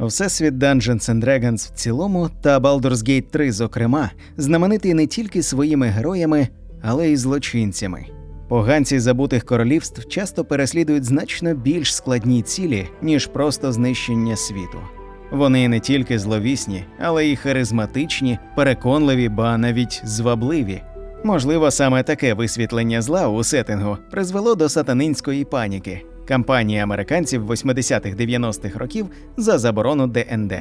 Всесвіт Dungeons and Dragons в цілому та Baldur's Gate 3 зокрема знаменитий не тільки своїми героями, але й злочинцями. Поганці забутих королівств часто переслідують значно більш складні цілі, ніж просто знищення світу. Вони не тільки зловісні, але й харизматичні, переконливі, ба навіть звабливі. Можливо, саме таке висвітлення зла у сеттингу призвело до сатанинської паніки кампанії американців 80-х-90-х років за заборону ДНД.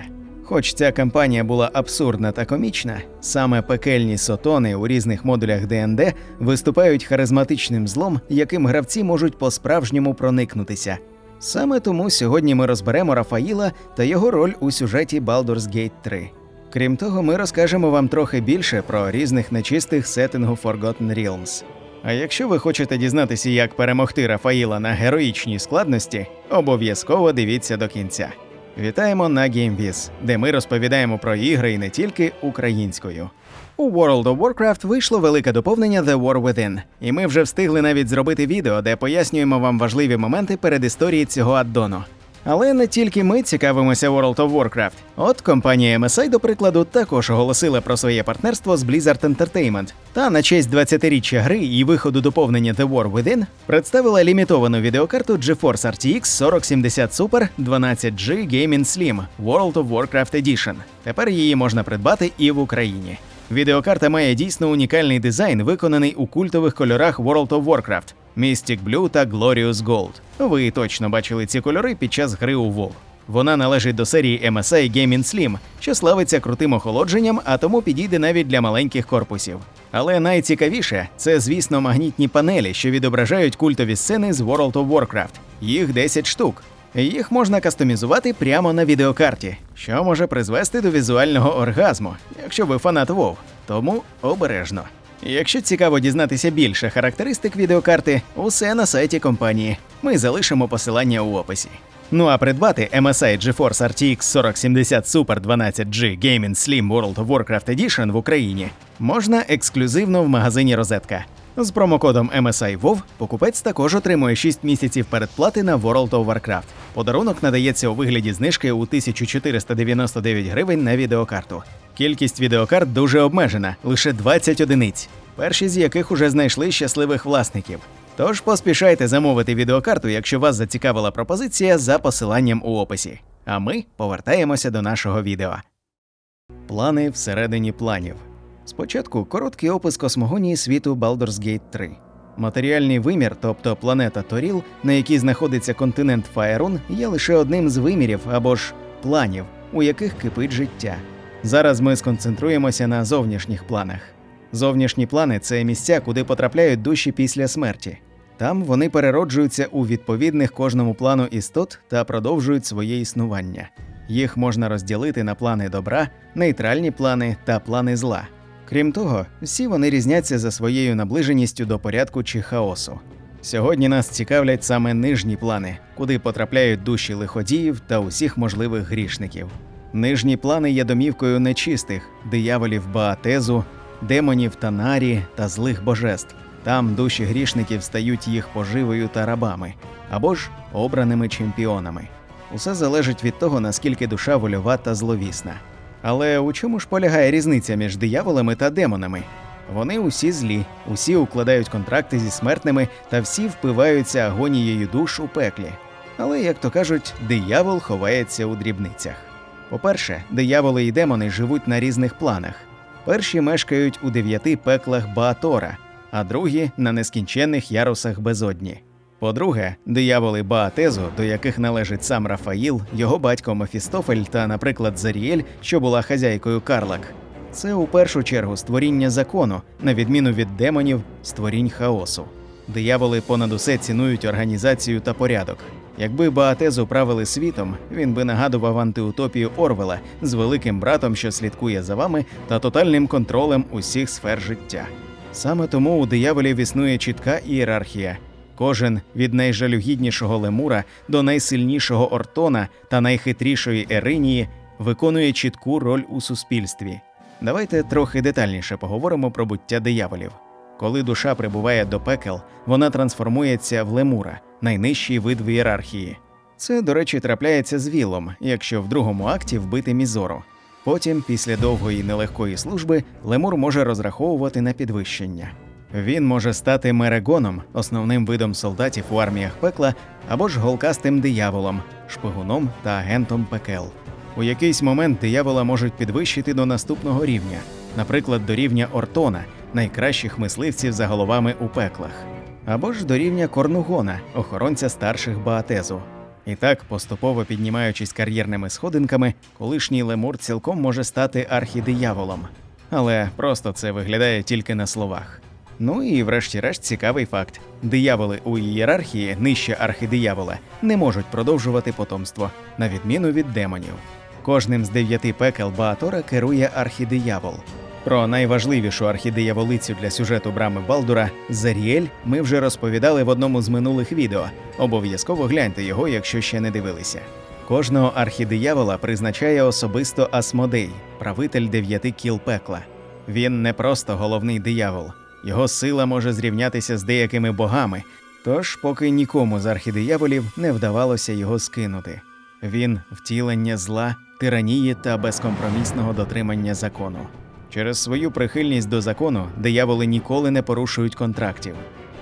Хоч ця кампанія була абсурдна та комічна, саме пекельні сотони у різних модулях ДНД виступають харизматичним злом, яким гравці можуть по-справжньому проникнутися. Саме тому сьогодні ми розберемо Рафаїла та його роль у сюжеті Baldur's Gate 3. Крім того, ми розкажемо вам трохи більше про різних нечистих сеттингу Forgotten Realms. А якщо ви хочете дізнатися, як перемогти Рафаїла на героїчній складності, обов'язково дивіться до кінця. Вітаємо на GameViz, де ми розповідаємо про ігри і не тільки українською. У World of Warcraft вийшло велике доповнення The War Within, і ми вже встигли навіть зробити відео, де пояснюємо вам важливі моменти перед історії цього аддону. Але не тільки ми цікавимося World of Warcraft. От компанія MSI, до прикладу, також оголосила про своє партнерство з Blizzard Entertainment. Та на честь 20-річчя гри і виходу доповнення The War Within представила лімітовану відеокарту GeForce RTX 4070 Super 12G Gaming Slim World of Warcraft Edition. Tепер її можна придбати і в Україні. Відеокарта має дійсно унікальний дизайн, виконаний у культових кольорах World of Warcraft Mystic Blue та Glorious Gold. Ви точно бачили ці кольори під час гри у WoW. Вона належить до серії MSI Gaming Slim, що славиться крутим охолодженням, а тому підійде навіть для маленьких корпусів. Але найцікавіше це, звісно, магнітні панелі, що відображають культові сцени з World of Warcraft. Їх 10 штук. Їх можна кастомізувати прямо на відеокарті, що може призвести до візуального оргазму, якщо ви фанат WoW. Тому обережно. Якщо цікаво дізнатися більше характеристик відеокарти, усе на сайті компанії. Ми залишимо посилання у описі. Ну а придбати MSI GeForce RTX 4070 Super 12G Gaming Slim World of Warcraft Edition в Україні можна ексклюзивно в магазині Розетка. З промокодом MSI WoW покупець також отримує 6 місяців передплати на World of Warcraft. Подарунок надається у вигляді знижки у 1499 гривень на відеокарту. Кількість відеокарт дуже обмежена лише 20 одиниць, перші з яких уже знайшли щасливих власників. Тож поспішайте замовити відеокарту, якщо вас зацікавила пропозиція за посиланням у описі. А ми повертаємося до нашого відео. Плани всередині планів. Спочатку короткий опис космогонії світу Baldur's Gate 3. Матеріальний вимір, тобто планета Торіл, на якій знаходиться континент Фаерун, є лише одним з вимірів або ж планів, у яких кипить життя. Зараз ми сконцентруємося на зовнішніх планах. Зовнішні плани це місця, куди потрапляють душі після смерті. Там вони перероджуються у відповідних кожному плану істот та продовжують своє існування. Їх можна розділити на плани добра, нейтральні плани та плани зла. Крім того, всі вони різняться за своєю наближеністю до порядку чи хаосу. Сьогодні нас цікавлять саме нижні плани, куди потрапляють душі лиходіїв та усіх можливих грішників. Нижні плани є домівкою нечистих, дияволів Баатезу, демонів Танарі та злих божеств. Там душі грішників стають їх поживою та рабами або ж обраними чемпіонами. Усе залежить від того, наскільки душа вольова та зловісна. Але у чому ж полягає різниця між дияволами та демонами? Вони усі злі, усі укладають контракти зі смертними та всі впиваються агонією душ у пеклі. Але, як то кажуть, диявол ховається у дрібницях. По-перше, дияволи і демони живуть на різних планах. Перші мешкають у дев'яти пеклах Баатора, а другі на нескінченних ярусах безодні. По-друге, дияволи Баатезу, до яких належить сам Рафаїл, його батько Мефістофель та, наприклад, Заріель, що була хазяйкою Карлак. Це у першу чергу створіння закону, на відміну від демонів, створінь хаосу. Дияволи понад усе цінують організацію та порядок. Якби Баатезу правили світом, він би нагадував антиутопію Орвела з великим братом, що слідкує за вами, та тотальним контролем усіх сфер життя. Саме тому у дияволів існує чітка ієрархія. Кожен від найжалюгіднішого лемура до найсильнішого Ортона та найхитрішої Еринії виконує чітку роль у суспільстві. Давайте трохи детальніше поговоримо про буття дияволів. Коли душа прибуває до пекел, вона трансформується в лемура, найнижчий вид в ієрархії. Це, до речі, трапляється з Вілом, якщо в другому акті вбити Мізору. Потім, після довгої нелегкої служби, лемур може розраховувати на підвищення. Він може стати мерегоном, основним видом солдатів у арміях пекла, або ж голкастим дияволом, шпигуном та агентом пекел. У якийсь момент диявола можуть підвищити до наступного рівня, наприклад, до рівня Ортона, найкращих мисливців за головами у пеклах, або ж до рівня Корнугона, охоронця старших Баатезу. І так, поступово піднімаючись кар'єрними сходинками, колишній лемур цілком може стати архідияволом. Але просто це виглядає тільки на словах. Ну і врешті-решт цікавий факт: дияволи у ієрархії нижче архидиявола не можуть продовжувати потомство, на відміну від демонів. Кожним з дев'яти пекел Баатора керує архідиявол. Про найважливішу архідияволицю для сюжету брами Балдура Заріель ми вже розповідали в одному з минулих відео. Обов'язково гляньте його, якщо ще не дивилися. Кожного архідиявола призначає особисто Асмодей, правитель дев'яти кіл пекла. Він не просто головний диявол, його сила може зрівнятися з деякими богами, тож поки нікому з архідияволів не вдавалося його скинути. Він втілення зла, тиранії та безкомпромісного дотримання закону. Через свою прихильність до закону дияволи ніколи не порушують контрактів.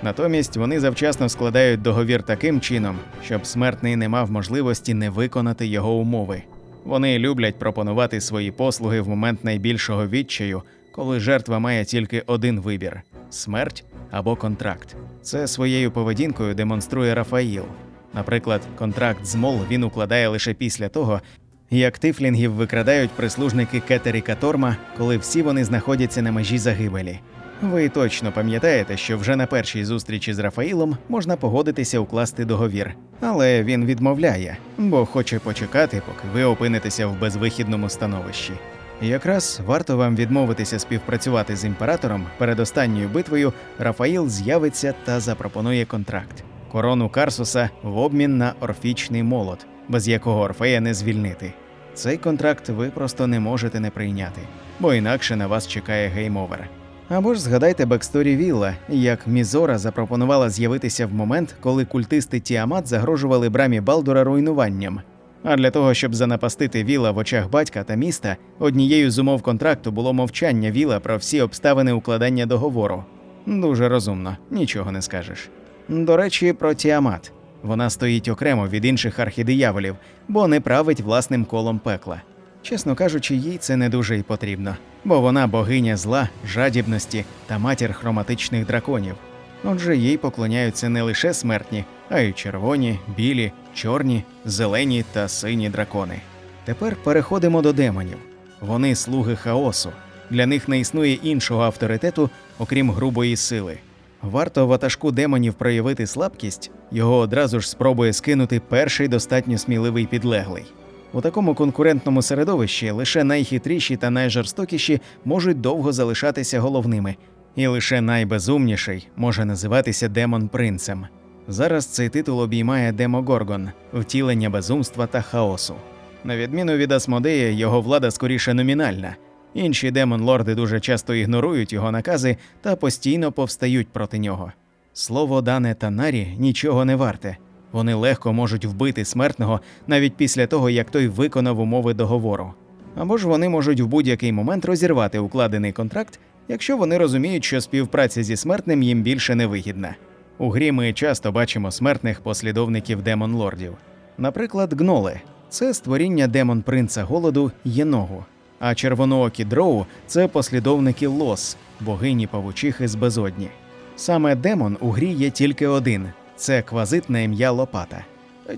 Натомість вони завчасно складають договір таким чином, щоб смертний не мав можливості не виконати його умови. Вони люблять пропонувати свої послуги в момент найбільшого відчаю, коли жертва має тільки один вибір смерть або контракт. Це своєю поведінкою демонструє Рафаїл. Наприклад, контракт з Мол він укладає лише після того, як тифлінгів викрадають прислужники Кетеріка Торма, коли всі вони знаходяться на межі загибелі. Ви точно пам'ятаєте, що вже на першій зустрічі з Рафаїлом можна погодитися укласти договір, але він відмовляє, бо хоче почекати, поки ви опинитеся в безвихідному становищі. Якраз варто вам відмовитися співпрацювати з імператором перед останньою битвою. Рафаїл з'явиться та запропонує контракт корону Карсуса в обмін на орфічний молот, без якого Орфея не звільнити. Цей контракт ви просто не можете не прийняти, бо інакше на вас чекає гейм-овер. Або ж згадайте бексторі Вілла, як Мізора запропонувала з'явитися в момент, коли культисти Тіамат загрожували брамі Балдура руйнуванням. А для того, щоб занапастити Віла в очах батька та міста, однією з умов контракту було мовчання Віла про всі обставини укладання договору. Дуже розумно, нічого не скажеш. До речі, про Тіамат. Вона стоїть окремо від інших архідияволів, бо не править власним колом пекла. Чесно кажучи, їй це не дуже й потрібно, бо вона богиня зла, жадібності та матір хроматичних драконів. Отже, їй поклоняються не лише смертні, а й червоні, білі, чорні, зелені та сині дракони. Тепер переходимо до демонів. Вони слуги хаосу. Для них не існує іншого авторитету, окрім грубої сили. Варто ватажку демонів проявити слабкість, його одразу ж спробує скинути перший достатньо сміливий підлеглий. У такому конкурентному середовищі лише найхитріші та найжорстокіші можуть довго залишатися головними, і лише найбезумніший може називатися демон принцем. Зараз цей титул обіймає Демогоргон втілення безумства та хаосу. На відміну від Асмодея, його влада скоріше номінальна. Інші демон-лорди дуже часто ігнорують його накази та постійно повстають проти нього. Слово дане Танарі нічого не варте. Вони легко можуть вбити смертного навіть після того, як той виконав умови договору. Або ж вони можуть в будь-який момент розірвати укладений контракт, якщо вони розуміють, що співпраця зі смертним їм більше не вигідна. У грі ми часто бачимо смертних послідовників демон-лордів. Наприклад, гноли це створіння демон принца голоду Єногу. А червоноокі дроу це послідовники лос, богині павучихи з безодні. Саме демон у грі є тільки один це квазитне ім'я Лопата.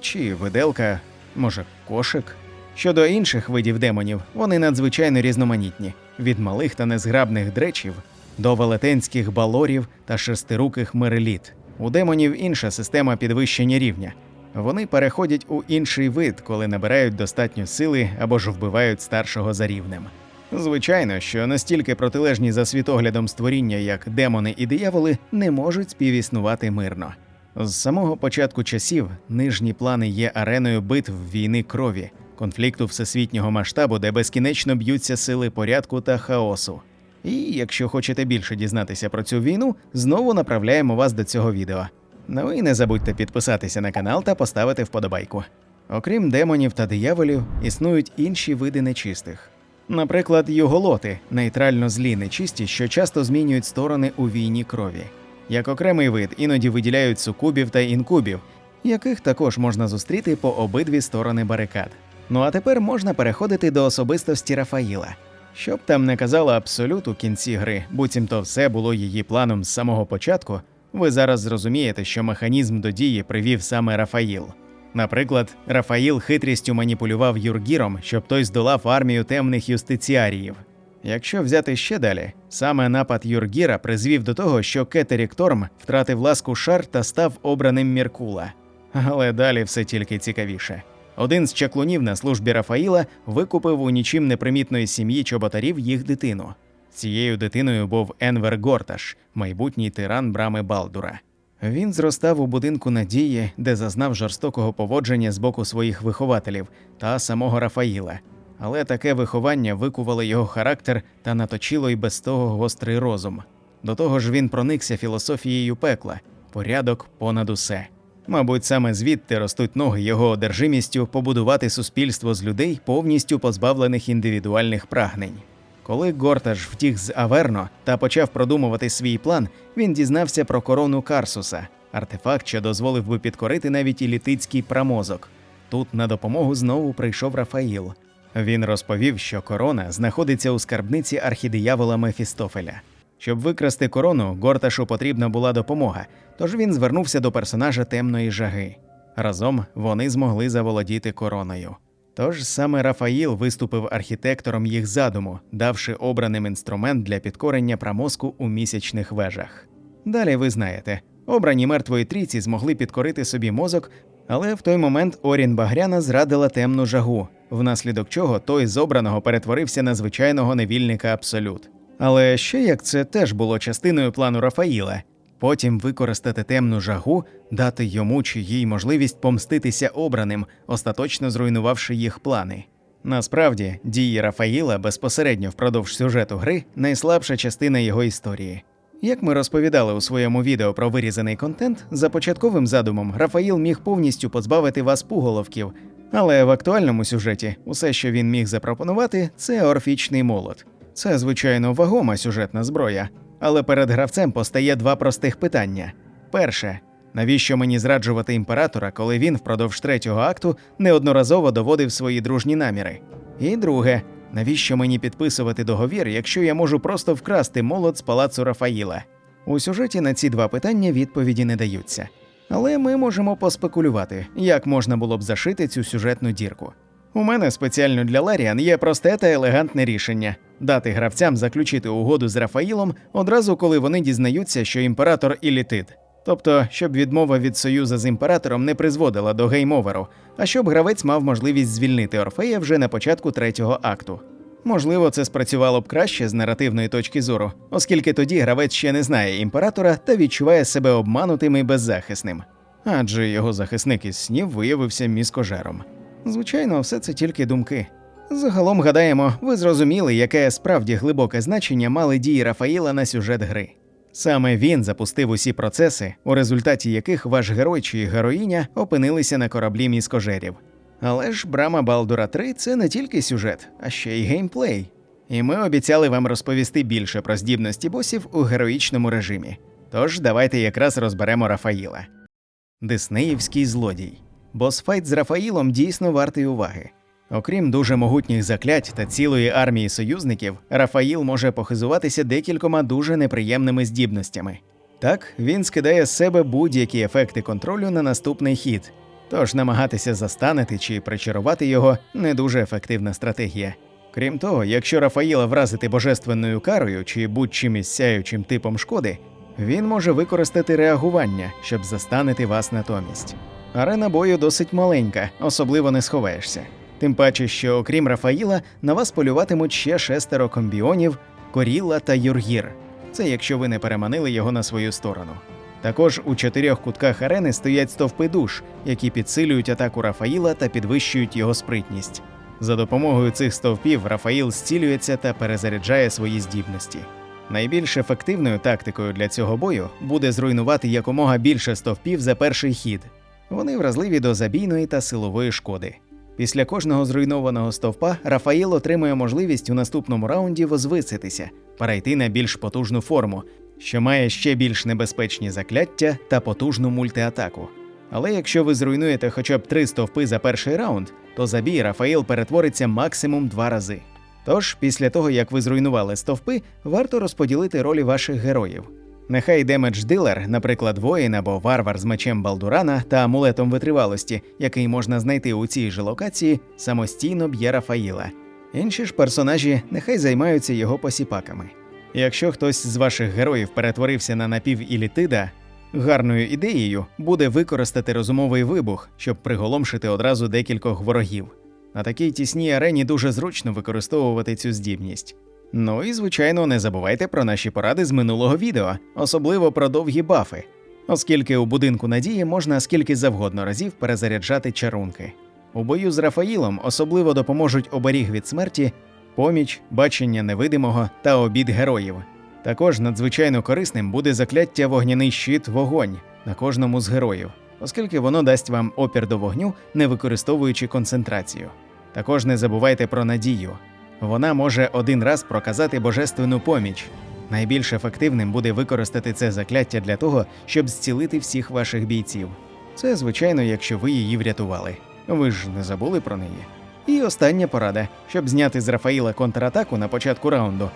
Чи виделка, може, кошик. Щодо інших видів демонів, вони надзвичайно різноманітні: від малих та незграбних дречів до велетенських балорів та шестируких мереліт. У демонів інша система підвищення рівня. Вони переходять у інший вид, коли набирають достатньо сили або ж вбивають старшого за рівнем. Звичайно, що настільки протилежні за світоглядом створіння, як демони і дияволи, не можуть співіснувати мирно. З самого початку часів нижні плани є ареною битв війни крові, конфлікту всесвітнього масштабу, де безкінечно б'ються сили порядку та хаосу. І якщо хочете більше дізнатися про цю війну, знову направляємо вас до цього відео. Ну і не забудьте підписатися на канал та поставити вподобайку. Окрім демонів та дияволів, існують інші види нечистих. Наприклад, юголоти нейтрально злі нечисті, що часто змінюють сторони у війні крові. Як окремий вид іноді виділяють сукубів та інкубів, яких також можна зустріти по обидві сторони барикад. Ну а тепер можна переходити до особистості Рафаїла. Щоб там не казала абсолют у кінці гри, буцімто все було її планом з самого початку, ви зараз зрозумієте, що механізм до дії привів саме Рафаїл. Наприклад, Рафаїл хитрістю маніпулював Юргіром, щоб той здолав армію темних юстиціаріїв. Якщо взяти ще далі, саме напад Юргіра призвів до того, що Кетерік Торм втратив ласку шар та став обраним Міркула. Але далі все тільки цікавіше. Один з чаклунів на службі Рафаїла викупив у нічим непримітної сім'ї чоботарів їх дитину. Цією дитиною був Енвер Горташ, майбутній тиран брами Балдура. Він зростав у будинку надії, де зазнав жорстокого поводження з боку своїх вихователів та самого Рафаїла. Але таке виховання викувало його характер та наточило й без того гострий розум. До того ж, він проникся філософією пекла порядок понад усе. Мабуть, саме звідти ростуть ноги його одержимістю побудувати суспільство з людей, повністю позбавлених індивідуальних прагнень. Коли Гортаж втік з Аверно та почав продумувати свій план, він дізнався про корону Карсуса, артефакт, що дозволив би підкорити навіть і літицький прамозок. Тут на допомогу знову прийшов Рафаїл. Він розповів, що корона знаходиться у скарбниці архідиявола Мефістофеля. Щоб викрасти корону, Горташу потрібна була допомога, тож він звернувся до персонажа темної жаги. Разом вони змогли заволодіти короною. Тож саме Рафаїл виступив архітектором їх задуму, давши обраним інструмент для підкорення прамозку у місячних вежах. Далі ви знаєте, обрані мертвої трійці змогли підкорити собі мозок, але в той момент Орін Багряна зрадила темну жагу, внаслідок чого той з обраного перетворився на звичайного невільника абсолют. Але ще як це теж було частиною плану Рафаїла. Потім використати темну жагу, дати йому чи їй можливість помститися обраним, остаточно зруйнувавши їх плани. Насправді, дії Рафаїла безпосередньо впродовж сюжету гри найслабша частина його історії. Як ми розповідали у своєму відео про вирізаний контент, за початковим задумом Рафаїл міг повністю позбавити вас пуголовків, але в актуальному сюжеті усе, що він міг запропонувати, це орфічний молот. Це, звичайно, вагома сюжетна зброя, але перед гравцем постає два простих питання: перше, навіщо мені зраджувати імператора, коли він впродовж третього акту неодноразово доводив свої дружні наміри? І друге, навіщо мені підписувати договір, якщо я можу просто вкрасти молот з палацу Рафаїла? У сюжеті на ці два питання відповіді не даються. Але ми можемо поспекулювати, як можна було б зашити цю сюжетну дірку. У мене спеціально для Ларіан є просте та елегантне рішення дати гравцям заключити угоду з Рафаїлом одразу, коли вони дізнаються, що імператор ілітит. Тобто, щоб відмова від союзу з імператором не призводила до геймоверу, а щоб гравець мав можливість звільнити Орфея вже на початку третього акту. Можливо, це спрацювало б краще з наративної точки зору, оскільки тоді гравець ще не знає імператора та відчуває себе обманутим і беззахисним. Адже його захисник із снів виявився міскожером. Звичайно, все це тільки думки. Загалом гадаємо, ви зрозуміли, яке справді глибоке значення мали дії Рафаїла на сюжет гри. Саме він запустив усі процеси, у результаті яких ваш герой чи героїня опинилися на кораблі міскожерів. Але ж Брама Балдура 3 це не тільки сюжет, а ще й геймплей. І ми обіцяли вам розповісти більше про здібності босів у героїчному режимі. Тож давайте якраз розберемо Рафаїла. Диснеївський злодій. Босфайт з Рафаїлом дійсно вартий уваги. Окрім дуже могутніх заклять та цілої армії союзників, Рафаїл може похизуватися декількома дуже неприємними здібностями. Так, він скидає з себе будь-які ефекти контролю на наступний хід, тож намагатися застанити чи причарувати його не дуже ефективна стратегія. Крім того, якщо Рафаїла вразити божественною карою чи будь-чим із сяючим типом шкоди, він може використати реагування, щоб застанити вас натомість. Арена бою досить маленька, особливо не сховаєшся. Тим паче, що окрім Рафаїла, на вас полюватимуть ще шестеро комбіонів, Коріла та Юргір. Це якщо ви не переманили його на свою сторону. Також у чотирьох кутках арени стоять стовпи душ, які підсилюють атаку Рафаїла та підвищують його спритність. За допомогою цих стовпів Рафаїл зцілюється та перезаряджає свої здібності. Найбільш ефективною тактикою для цього бою буде зруйнувати якомога більше стовпів за перший хід. Вони вразливі до забійної та силової шкоди. Після кожного зруйнованого стовпа Рафаїл отримує можливість у наступному раунді возвиситися, перейти на більш потужну форму, що має ще більш небезпечні закляття та потужну мультиатаку. Але якщо ви зруйнуєте хоча б три стовпи за перший раунд, то забій Рафаїл перетвориться максимум два рази. Тож, після того як ви зруйнували стовпи, варто розподілити ролі ваших героїв. Нехай демедж дилер, наприклад, воїн або варвар з мечем Балдурана та амулетом витривалості, який можна знайти у цій же локації, самостійно б'є Рафаїла. Інші ж персонажі нехай займаються його посіпаками. Якщо хтось з ваших героїв перетворився на напівілітида, гарною ідеєю буде використати розумовий вибух, щоб приголомшити одразу декількох ворогів. На такій тісній арені дуже зручно використовувати цю здібність. Ну і звичайно, не забувайте про наші поради з минулого відео, особливо про довгі бафи, оскільки у будинку надії можна скільки завгодно разів перезаряджати чарунки. У бою з Рафаїлом особливо допоможуть оберіг від смерті, поміч, бачення невидимого та обід героїв. Також надзвичайно корисним буде закляття вогняний щит вогонь на кожному з героїв, оскільки воно дасть вам опір до вогню, не використовуючи концентрацію. Також не забувайте про надію. Вона може один раз проказати божественну поміч. Найбільш ефективним буде використати це закляття для того, щоб зцілити всіх ваших бійців. Це, звичайно, якщо ви її врятували. Ви ж не забули про неї. І остання порада, щоб зняти з Рафаїла контратаку на початку раунду.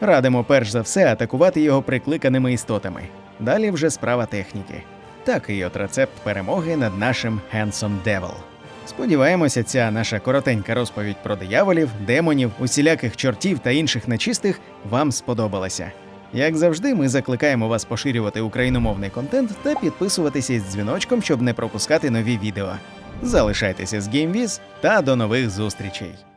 Радимо перш за все атакувати його прикликаними істотами. Далі вже справа техніки. Такий от рецепт перемоги над нашим Handsome Devil. Сподіваємося, ця наша коротенька розповідь про дияволів, демонів, усіляких чортів та інших нечистих вам сподобалася. Як завжди, ми закликаємо вас поширювати україномовний контент та підписуватися з дзвіночком, щоб не пропускати нові відео. Залишайтеся з GameWiz та до нових зустрічей!